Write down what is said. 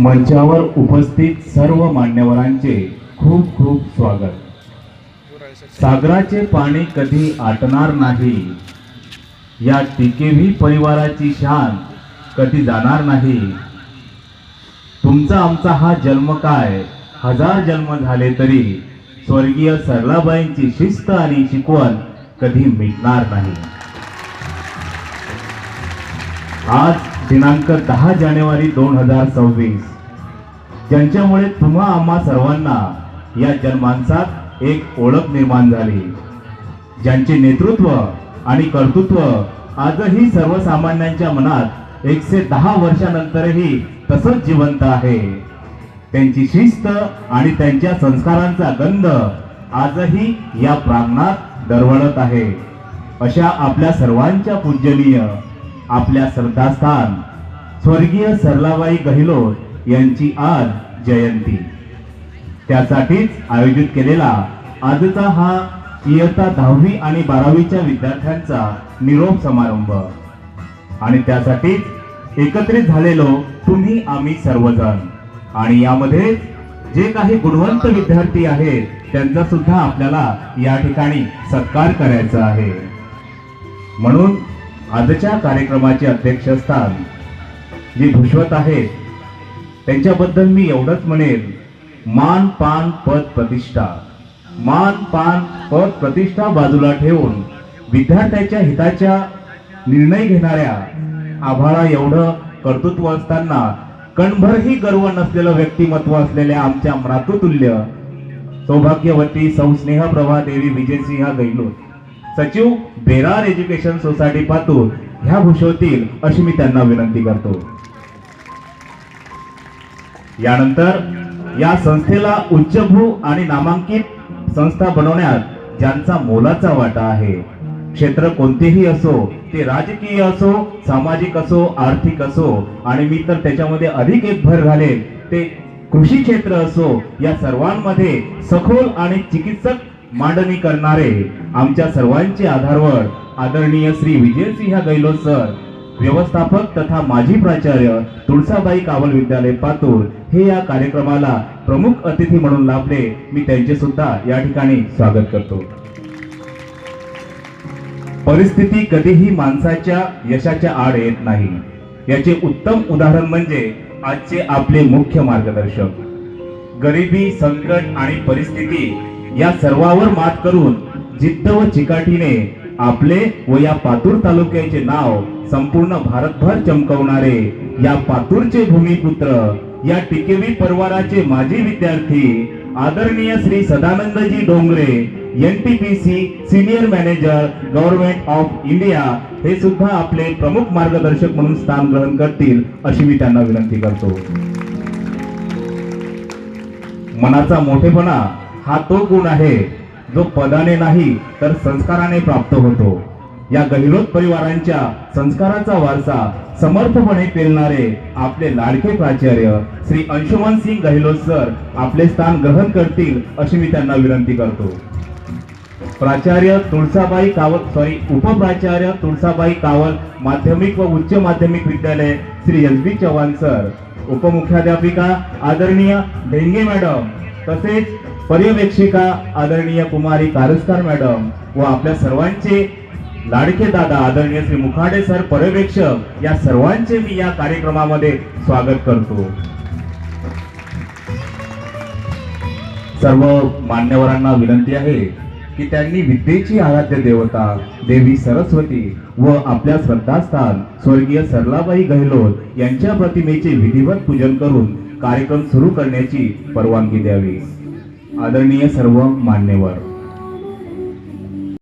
मंचावर उपस्थित सर्व मान्यवरांचे खूप खूप स्वागत. सागराचे पाणी कधी आटणार नाही या टिकेवी परिवाराची शान कधी जाणार नाही. तुमचा आमचा हा जन्म काय? हजार जन्म झाले तरी स्वर्गीय सरलाबाईंची शिस्त आणि शिकवण कधी मिटणार नाही. आज दिनांक दहा जानेवारी दोन हजार सव्वीस. ज्यांच्यामुळे तुम्हा आम्हा सर्वांना या जन्मांसात एक ओळख निर्माण झाली. ज्यांचे नेतृत्व आणि कर्तृत्व आजही सर्वसामान्यांच्या मनात एकशे दहा वर्षानंतरही तसंच जिवंत आहे. त्यांची शिस्त आणि त्यांच्या संस्कारांचा गंध आजही या प्रांगणात दरवळत आहे. अशा आपल्या सर्वांच्या पूजनीय आपल्या श्रद्धास्थान. स्वर्गीय सरलाबाई गहिलोत यांची आज जयंती. त्यासाठीच आयोजित केलेला आजचा हा इयत्ता दहावी आणि बारावीच्या विद्यार्थ्यांचा निरोप समारंभ. आणि त्यासाठीच एकत्रित झालेलो तुम्ही आम्ही सर्वजण. आणि यामध्ये जे काही गुणवंत विद्यार्थी आहेत त्यांचा सुद्धा आपल्याला या ठिकाणी सत्कार करायचा आहे. म्हणून आजच्या कार्यक्रमाचे अध्यक्षस्थान जे भूषवत आहेत त्यांच्याबद्दल मी एवढंच म्हणेल. मान पान पद प्रतिष्ठा. मान पान पद प्रतिष्ठा बाजूला ठेवून विद्यार्थ्याच्या हिताच्या निर्णय घेणाऱ्या आभाळा एवढं कर्तृत्व असताना कणभरही गर्व नसलेलं व्यक्तिमत्व असलेल्या आमच्या मातृतुल्य सौभाग्यवती सौ स्नेहप्रभा देवी विजयसिंह गैलोत. सचिव बेरार एज्युकेशन सोसायटी पातूर ह्या भूषवतील अशी मी त्यांना विनंती करतो. यानंतर या संस्थेला उच्चभू आणि नामांकित संस्था बनवण्यात ज्यांचा मोलाचा वाटा आहे. क्षेत्र कोणतेही असो ते राजकीय असो सामाजिक असो आर्थिक असो आणि मी तर त्याच्यामध्ये अधिक एक भर घालेन ते कृषी क्षेत्र असो या सर्वांमध्ये सखोल आणि चिकित्सक मांडणी करणारे आमच्या सर्वांचे आधारवर आदरणीय श्री विजयसिंह गैलोत सर व्यवस्थापक तथा माजी प्राचार्य तुळसाबाई कावल विद्यालय पातूर हे या कार्यक्रमाला प्रमुख अतिथी म्हणून लाभले. मी त्यांचे सुद्धा या ठिकाणी स्वागत करतो. परिस्थिती कधीही माणसाच्या यशाच्या आड येत नाही. याचे उत्तम उदाहरण म्हणजे आजचे आपले मुख्य मार्गदर्शक. गरिबी संकट आणि परिस्थिती या सर्वावर मात करून जिद्द व चिकाटीने आपले व या पातूर तालुक्याचे नाव संपूर्ण भारतभर चमकवणारे या पातूरचे भूमिपुत्र या टिकेवी परवाराचे माजी विद्यार्थी आदरणीय Shri Sadanandji Dongre NTPC senior manager government of India हे सुद्धा आपले प्रमुख मार्गदर्शक म्हणून स्थान ग्रहण करतील अशी मी त्यांना विनंती करतो. मनाचा मोठेपणा हा तो गुण आहे जो पदाने नाही तर संस्काराने प्राप्त होतो. या गहिरोत परिवारांच्या संस्काराचा वारसा समर्थपणे पेलणारे आपले लाडके प्राचार्य श्री अंशुमन सिंग गहिलोत सर आपले स्थान ग्रहण करतील अशी मी त्यांना विनंती करतो. प्राचार्य तुळसाबाई कावल सॉरी उपप्राचार्य तुळसाबाई कावल माध्यमिक व उच्च माध्यमिक विद्यालय Shri S B Chavan sir. उपमुख्याध्यापिका आदरणीय ढेंगे मॅडम. तसेच पर्यवेक्षिका आदरणीय कुमारी कारस्कार मॅडम व आपल्या सर्वांचे लाडके दादा आदरणीय श्री मुखाडे सर पर्यवेक्षक या सर्वांचे मी या कार्यक्रमामध्ये स्वागत करतो. सर्व मान्यवरांना विनंती आहे की त्यांनी विद्येची आराध्य देवता देवी सरस्वती व आपल्या श्रद्धास्थान स्वर्गीय सरलाबाई गहलोत यांच्या प्रतिमेचे विधिवत पूजन करून कार्यक्रम सुरू करण्याची परवानगी द्यावी. आदरणीय सर्व मान्यवर.